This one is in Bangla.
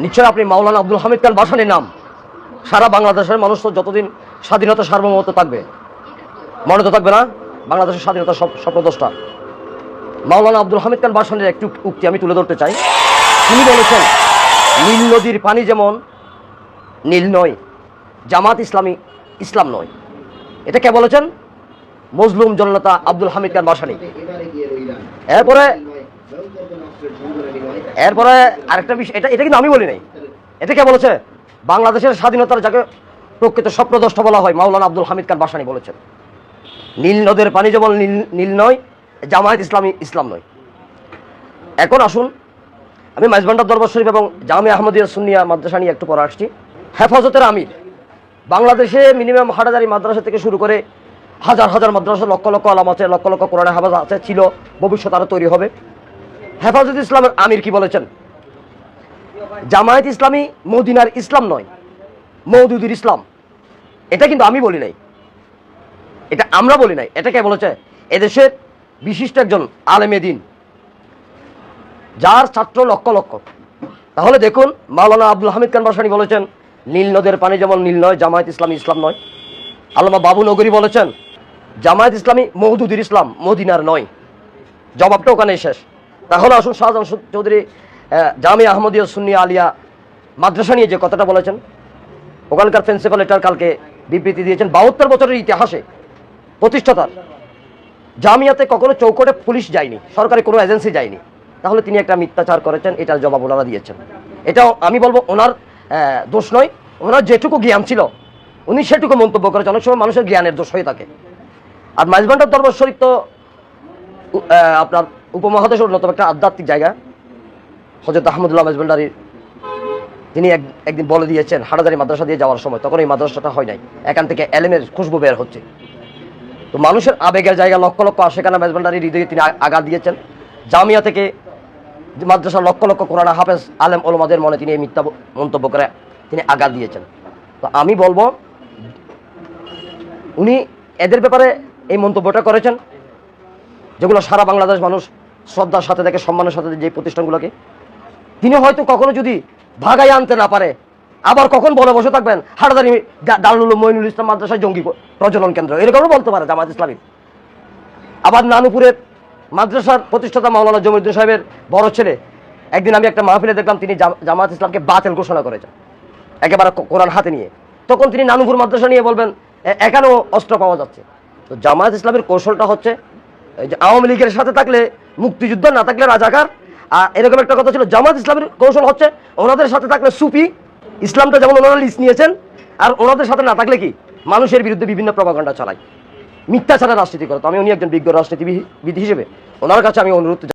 নিশ্চয় আপনি মাওলানা আব্দুল হামিদ খান বাসানির নাম। সারা বাংলাদেশের মানুষ তো যতদিন স্বাধীনতা সার্বভৌমত্ব থাকবে মনে তো থাকবে না, বাংলাদেশের স্বাধীনতা সব স্বপ্নদোষটা মাওলানা আব্দুল হামিদ খান বাসানির একটু উক্তি আমি তুলে ধরতে চাই। তিনি বলেছেন, নীল নদীর পানি যেমন নীল নয়, জামাত ইসলামী ইসলাম নয়। এটা কে বলেছেন? মজলুম জনতা আব্দুল হামিদ খান বাসানি। এরপরে এরপরে আরেকটা বিষয়, এটা এটা কিন্তু আমি বলি নাই। এটা কে বলেছে? বাংলাদেশের স্বাধীনতার যাকে প্রকৃত স্বপ্নদ্রষ্টা বলা হয়, মাওলানা আব্দুল হামিদ খান বাসানি বলেছেন। নীল নদের পানি যেমন নীল নয়, জামায়াত ইসলামী ইসলাম নয়। এখন আসুন, আমি মাইজবান্ডার দরবার শরীফ এবং জামি আহমদিয়া সুনিয়া মাদ্রাসা নিয়ে একটু পরে আসছি। হেফাজতের আমির, বাংলাদেশে মিনিমাম হাটাজারি মাদ্রাসা থেকে শুরু করে হাজার হাজার মাদ্রাসা লক্ষ লক্ষ আলাম আছে, লক্ষ লক্ষ কোরআনে হাফাজ আছে, ছিল, ভবিষ্যৎ আরও তৈরি হবে। হেফাজত ইসলামের আমির কি বলেছেন? জামায়াত ইসলামী মদিনার ইসলাম নয় মৌদুদুর ইসলাম। এটা কিন্তু আমি বলি নাই। এটা আমরা বলি নাই। এটা কে বলেছে? এদেশের বিশিষ্ট একজন আলেমে দিন। যার ছাত্র লক্ষ লক্ষ। তাহলে দেখুন, মাওলানা আব্দুল হামিদ খান বাসানি বলেছেন, নীল নদের পানি যেমন নীল নয়, জামায়াত ইসলামী ইসলাম নয়। আল্লামা বাবু নগরী বলেছেন, জামায়াত ইসলামী মহদুদুর ইসলাম মদিনার নয়। জবাবটা ওখানেই শেষ। তাহলে আসুন শাহজাহান চৌধুরী জামিয়া আহমদিয়া সুন্নিয়া আলিয়া মাদ্রাসা নিয়ে যে কথাটা বলেছেন, ওখানকার প্রিন্সিপাল এটার কালকে বিবৃতি দিয়েছেন, বাহাত্তর বছরের ইতিহাসে প্রতিষ্ঠাতার। জামিয়াতে কখনো চৌকটে পুলিশ যায়নি, সরকারি কোনো এজেন্সি যায়নি। তাহলে তিনি একটা মিথ্যাচার করেছেন, এটার জবাব ওনারা দিয়েছেন। এটাও আমি বলব, ওনার দোষ নয়, ওনার যেটুকু জ্ঞান ছিল, উনি সেটুকু মন্তব্য করেছেন। অনেক সময় মানুষের জ্ঞানের দোষ হয়ে থাকে। আর মাইজবান্ডার দরবার শরীফ তো আপনার উপমহাদেশের অন্যতম একটা আধ্যাত্মিক জায়গা হজরত আহমদুল্লাহ মাইজবান্ডারির তিনি এক, একদিন বলে দিয়েছেন হাটাদারি মাদ্রাসা দিয়ে যাওয়ার সময়, তখন এই মাদ্রাসাটা হয় নাই। এখান থেকে এলেমের খুশবু বের হচ্ছে। তো মানুষের আবেগের জায়গা লক্ষ লক্ষ আশেখানা মেজবান্ডারির হৃদয়ে তিনি আ- আঘাত দিয়েছেন। জামিয়া থেকে যে মাদ্রাসার লক্ষ লক্ষ কোরআন হাফেজ আলেম ওলমাদের মনে তিনি এই মিথ্যা মন্তব্য করে তিনি আঘাত দিয়েছেন। তো আমি বলব, উনি এদের ব্যাপারে এই মন্তব্যটা করেছেন, যেগুলো সারা বাংলাদেশ মানুষ শ্রদ্ধার সাথে দেখে, সম্মানের সাথে যে প্রতিষ্ঠানগুলোকে। তিনি হয়তো কখনো যদি ভাগাই আনতে না পারে, আবার কখন বলে বসে থাকবেন, হাটাদারি দারুল মইনুল ইসলাম মাদ্রাসায় জঙ্গি প্রজনন কেন্দ্র। এরকমও বলতে পারে জামাত ইসলামী। আবার নানুপুরের মাদ্রাসার প্রতিষ্ঠাতা মাওলানা জমিরুদ্দিন সাহেবের বড় ছেলে, একদিন আমি একটা মাহফিলে দেখলাম তিনি জাম- জামাত ইসলামকে বাতিল ঘোষণা করেছেন, একেবারে কোরআন হাতে নিয়ে। তখন তিনি নানুপুর মাদ্রাসা নিয়ে বলবেন, "এ- এখানেও অস্ত্র পাওয়া যাচ্ছে। তো জামায়াত ইসলামের কৌশলটা হচ্ছে আওয়ামী লীগের সাথে থাকলে, মুক্তিযুদ্ধ না থাকলে রাজাকার। আর এরকম একটা কথা ছিল, জামাত ইসলামের কৌশল হচ্ছে, ওনাদের সাথে থাকলে সুপি ইসলামটা যেমন ওনারা লিস্ট নিয়েছেন, আর ওনাদের সাথে না থাকলে কি? মানুষের বিরুদ্ধে বিভিন্ন প্রভাকাণ্ডা চালায়। মিথ্যা ছাড়া রাজনীতি করে। আমি উনি একজন বিজ্ঞ রাজনীতিবিদ হিসেবে, ওনার কাছে আমি অনুরোধ